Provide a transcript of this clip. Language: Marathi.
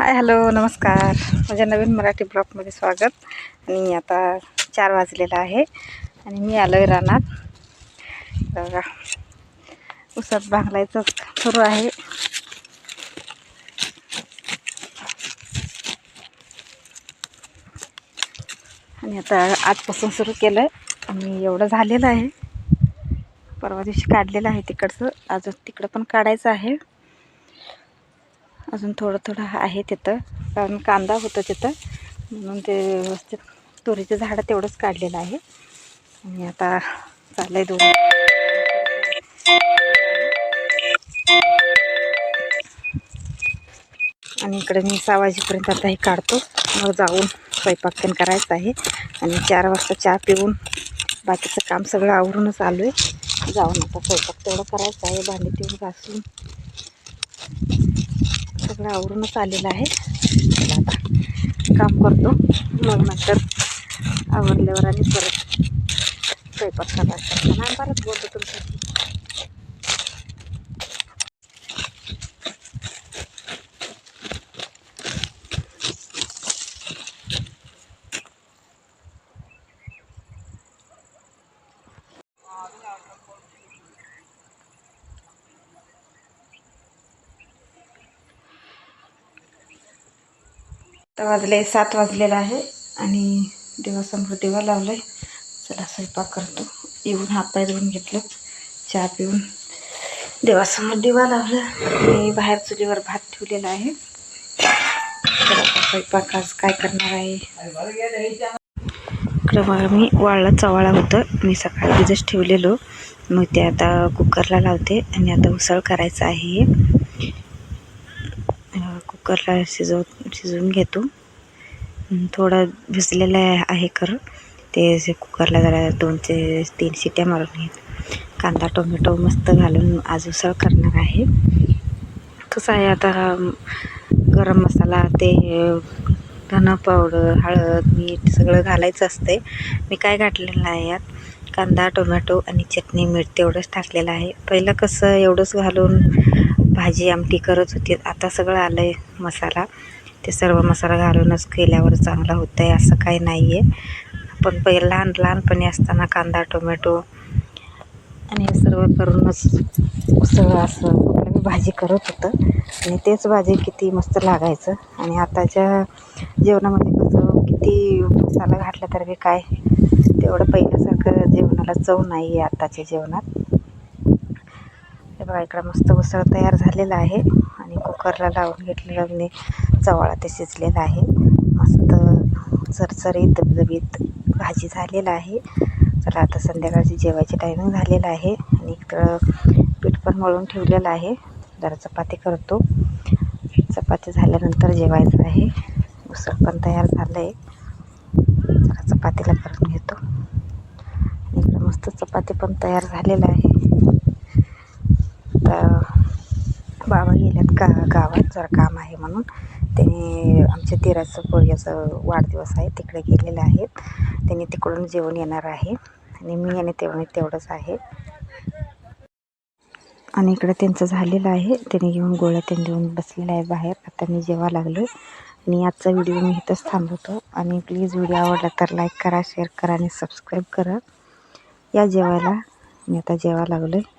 हाय हॅलो नमस्कार. माझ्या नवीन मराठी ब्लॉगमध्ये स्वागत. आणि आता चार वाजलेला आहे आणि मी आलो आहे रानात. तर उसात बांगलायचं सुरू आहे. आणि आता आजपासून सुरू केलं आहे आणि एवढं झालेलं आहे. परवा दिवशी काढलेलं आहे तिकडचं. अजून तिकडं पण काढायचं आहे. अजून थोडं थोडं आहे तिथं. कारण कांदा होता तिथं. म्हणून ते व्यवस्थित तुरीचं झाडं तेवढंच काढलेलं आहे. आणि आता चाललं आहे दोन. आणि इकडे मी सहा वाजेपर्यंत आता हे काढतो. मग जाऊन स्वयंपाक पण करायचं आहे. आणि चार वाजता चहा पिऊन बाकीचं काम सगळं आवरूनच आलो आहे जाऊन आता स्वयंपाक तेवढं करायचं आहे. भांडी तेवढं घासून. सगळं आवरूनच आलेलं आहे. चला आता काम करतो. मग नंतर आवरल्यावर आणि परत स्वयंपाक करायचा. नाही परत बोलतो तुमच्याशी. आता वाजले सात वाजलेला आहे आणि देवासमोर दिवा लावला आहे चला स्वयंपाक करतो. येऊन हातपाय धुवून घेतलं. चहा पिऊन देवासमोर दिवा लावला. आणि बाहेर चुलीवर भात ठेवलेला आहे. स्वयंपाक आज काय करणार आहे? इकडं मला मी वाळला चवाळा होतं. मी सकाळी भिजत ठेवलेलो. मग ते आता कुकरला लावते आणि आता उसळ करायचं आहे. कुकरला शिजव शिजवून घेतो. थोडं भिजलेलं आहे- आहे खरं. ते जे कुकरला जरा दोन ते तीन शिट्या मारून घेत. कांदा टोमॅटो मस्त घालून आज उसळ करणार आहे. कसं आहे आता गरम मसाला ते अं, धना पावडर हळद मीठ सगळं घालायचं असते मी काय घातलेलं आहे यात. कांदा टोमॅटो आणि चटणी मीठ तेवढंच टाकलेलं आहे. पहिलं कसं एवढंच घालून भाजी आमटी करत होती. आता सगळं आलं आहे मसाला. ते सर्व मसाला घालूनच केल्यावर चांगला होतं आहे असं काही नाही आहे पण पहिले लहान लहानपणी असताना कांदा टोमॅटो आणि हे सर्व करूनच सगळं असं मी भाजी करत होतं. आणि तेच भाजी किती मस्त लागायचं. आणि आताच्या जेवणामध्ये कसं किती मसाला घातला तर बी काय? तेवढं पहिल्यासारखं जेवणाला चव नाही आहे आताच्या जेवणात. बघा इकडं मस्त उसळ तयार झालेला आहे. आणि कुकरला लावून घेतलेलं मी चवळा ते शिजलेला आहे. मस्त चरचरीत धबधबीत भाजी झालेला आहे. चला आता संध्याकाळची जेवायची टायमिंग झालेलं आहे. आणि इकडं पीठ पण मळून ठेवलेलं आहे. जरा चपाती करतो. चपाती झाल्यानंतर जेवायचं आहे. उसळ पण तयार झालं आहे जरा चपातीला करून घेतो. इकडं मस्त चपाती पण तयार झालेलं आहे. आता बाबा गेल्यात का गावात जरा काम आहे म्हणून. त्याने आमच्या दिराचं पोरग्याचं वाढदिवस आहे तिकडे गेलेले आहेत. त्यांनी तिकडून जेवण येणार आहे. आणि मी आणि तेवढं तेवढंच आहे. आणि इकडे त्यांचं झालेलं आहे. त्यांनी घेऊन गोळ्या त्यांनी देऊन बसलेलं आहे बाहेर. आता मी जेवा लागले आणि आजचा व्हिडिओ मी इथंच थांबवतो. आणि प्लीज व्हिडिओ आवडला तर लाईक करा शेअर करा आणि सबस्क्राईब करा. या जेवायला मी आता जेवा लागलो आहे